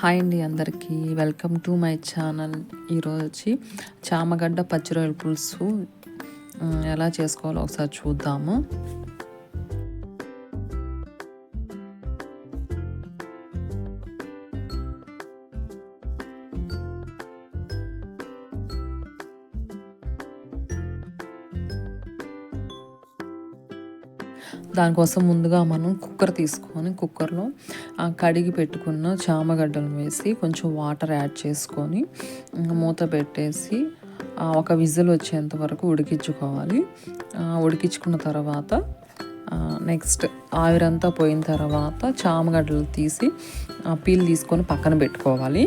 Hi అండి అందరికీ. Welcome to my channel ఈరోజు వచ్చి చామగడ్డ పచ్చి రొయ్యల పులుసు ఎలా చేసుకోవాలో ఒకసారి చూద్దాము. దానికోసం ముందుగా మనం కుక్కర్ తీసుకొని కుక్కర్లో కడిగి పెట్టుకున్న చామగడ్డలు వేసి కొంచెం వాటర్ యాడ్ చేసుకొని మూత పెట్టేసి ఒక విజిల్ వచ్చేంత వరకు ఉడికించుకోవాలి. ఉడికించుకున్న తర్వాత నెక్స్ట్ ఆవిరంతా పోయిన తర్వాత చామగడ్డలు తీసి ఆ, పీల్ తీసుకొని పక్కన పెట్టుకోవాలి.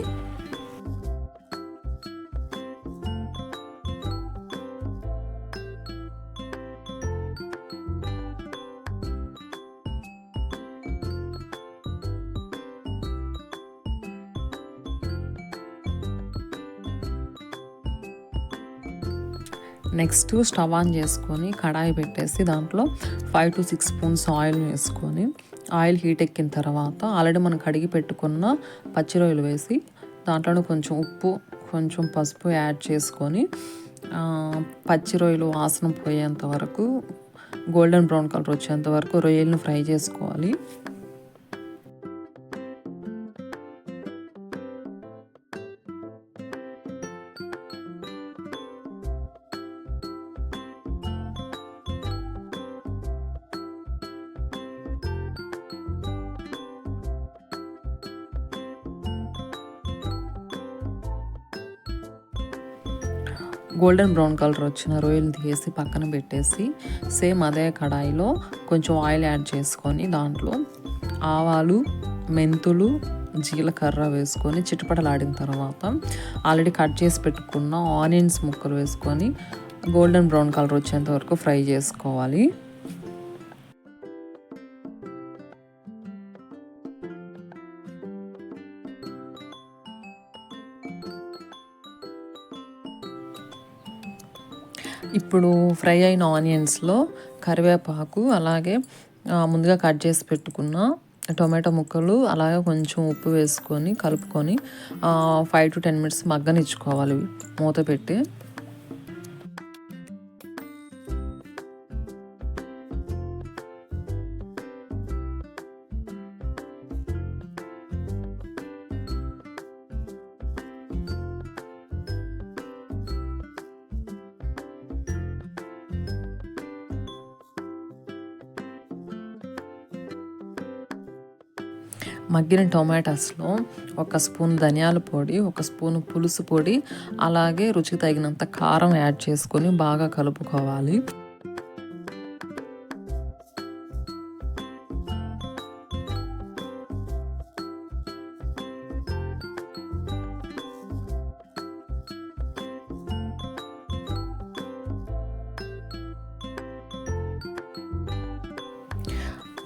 నెక్స్ట్ స్టవ్ ఆన్ చేసుకొని కడాయి పెట్టేసి దాంట్లో five to six spoons oil వేసుకొని ఆయిల్ హీట్ ఎక్కిన తర్వాత ఆల్రెడీ మనం కడిగి పెట్టుకున్న పచ్చి రొయ్యలు వేసి దాంట్లోనే కొంచెం ఉప్పు కొంచెం పసుపు యాడ్ చేసుకొని పచ్చి రొయ్యలు వాసన పోయేంత వరకు గోల్డెన్ బ్రౌన్ కలర్ వచ్చేంత వరకు రొయ్యలను ఫ్రై చేసుకోవాలి. గోల్డెన్ బ్రౌన్ కలర్ వచ్చిన రొయ్యలు తీసి పక్కన పెట్టేసి సేమ్ అదే కడాయిలో కొంచెం ఆయిల్ యాడ్ చేసుకొని దాంట్లో ఆవాలు మెంతులు జీలకర్ర వేసుకొని చిటపటలాడిన తర్వాత ఆల్రెడీ కట్ చేసి పెట్టుకున్న ఆనియన్స్ ముక్కలు వేసుకొని గోల్డెన్ బ్రౌన్ కలర్ వచ్చేంత వరకు ఫ్రై చేసుకోవాలి. ఇప్పుడు ఫ్రై అయిన ఆనియన్స్లో కరివేపాకు అలాగే ముందుగా కట్ చేసి పెట్టుకున్న టొమాటో ముక్కలు అలాగే కొంచెం ఉప్పు వేసుకొని కలుపుకొని ఫైవ్ టు టెన్ మినిట్స్ మగ్గనిచ్చుకోవాలి. మూత పెట్టి మగ్గిన టొమాటోస్లో ఒక స్పూన్ ధనియాల పొడి ఒక స్పూన్ పులుసు పొడి అలాగే రుచికి తగినంత కారం యాడ్ చేసుకొని బాగా కలుపుకోవాలి.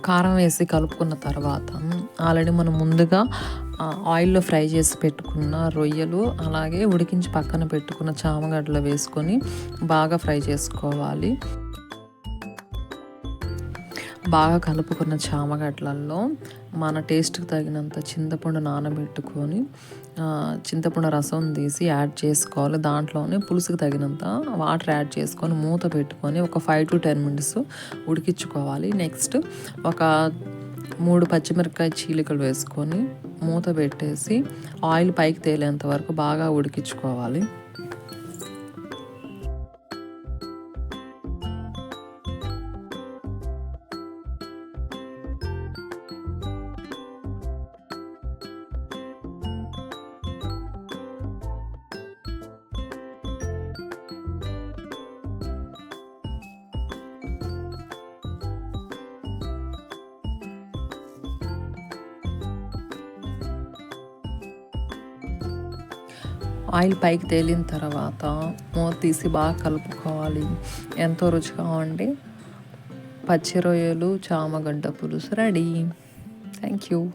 కారం వేసి కలుపుకున్న తర్వాత ఆల్రెడీ మనం ముందుగా ఆయిల్లో ఫ్రై చేసి పెట్టుకున్న రొయ్యలు అలాగే ఉడికించి పక్కన పెట్టుకున్న చామగడ్డలు వేసుకొని బాగా ఫ్రై చేసుకోవాలి. బాగా కలుపుకున్న చామగడ్డలలో మన టేస్ట్కి తగినంత చింతపండు నానబెట్టుకొని చింతపండు రసం తీసి యాడ్ చేసుకోవాలి. దాంట్లోనే పులుసుకి తగినంత వాటర్ యాడ్ చేసుకొని మూత పెట్టుకొని ఒక ఫైవ్ టు టెన్ మినిట్స్ ఉడికించుకోవాలి. నెక్స్ట్ ఒక మూడు పచ్చిమిరపకాయ చీలికలు వేసుకొని మూత పెట్టేసి ఆయిల్ పైకి తేలేంత వరకు బాగా ఉడికించుకోవాలి. ఆయిల్ పైకి తేలిన తర్వాత మూత తీసి బాగా కలుపుకోవాలి. ఎంతో రుచిగా ఉండి పచ్చి రొయ్యలు చామగడ్డ పులుసు రెడీ. Thank you